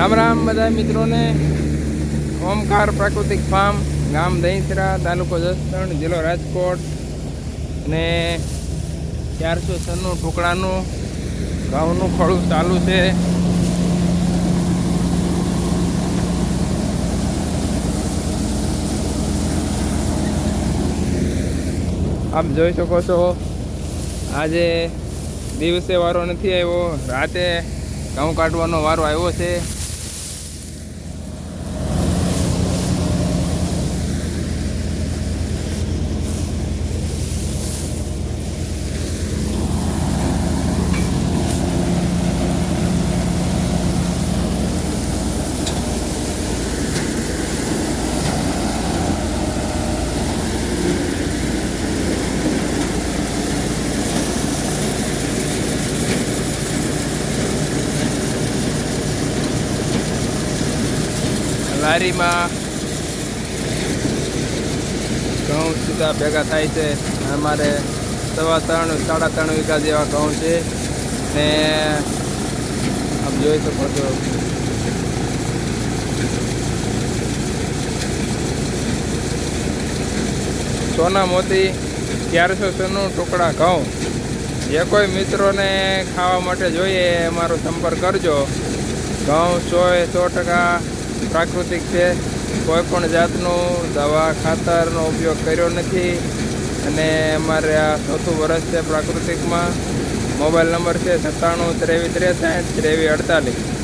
રામ રામ બધા મિત્રોને. ઓમકાર પ્રાકૃતિક ફાર્મ, ગામ દહીસરા તાલુકો જસદણ, જિલ્લો રાજકોટ. અને ચારસો છન્નું ટુકડાનું ઘઉંનું ખડું ચાલુ છે. આપ જોઈ શકો છો, આજે દિવસે વારો નથી આવ્યો. રાતે ઘઉં કાઢવાનો વારો આવ્યો છે. લારીમાં ઘઉં સીધા ભેગા થાય છે. અમારે સવા ત્રણ, સાડા ત્રણ વીઘા જેવા ઘઉં છે. ને આપ જોઈ શકો છો. સોના મોતી ચારસો સોનું ટુકડા ઘઉં. જે કોઈ મિત્રોને ખાવા માટે જોઈએ અમારો સંપર્ક કરજો. ઘઉં સો એ સો ટકા પ્રાકૃતિક છે. કોઈ પણ જાતનું દવા, ખાતરનો ઉપયોગ કર્યો નથી. અને અમારે આ ચોથું વર્ષ છે પ્રાકૃતિકમાં. મોબાઈલ નંબર છે સત્તાણું, ત્રેવીસ, ત્રેસાઠ, ત્રેવીસ, અડતાલીસ.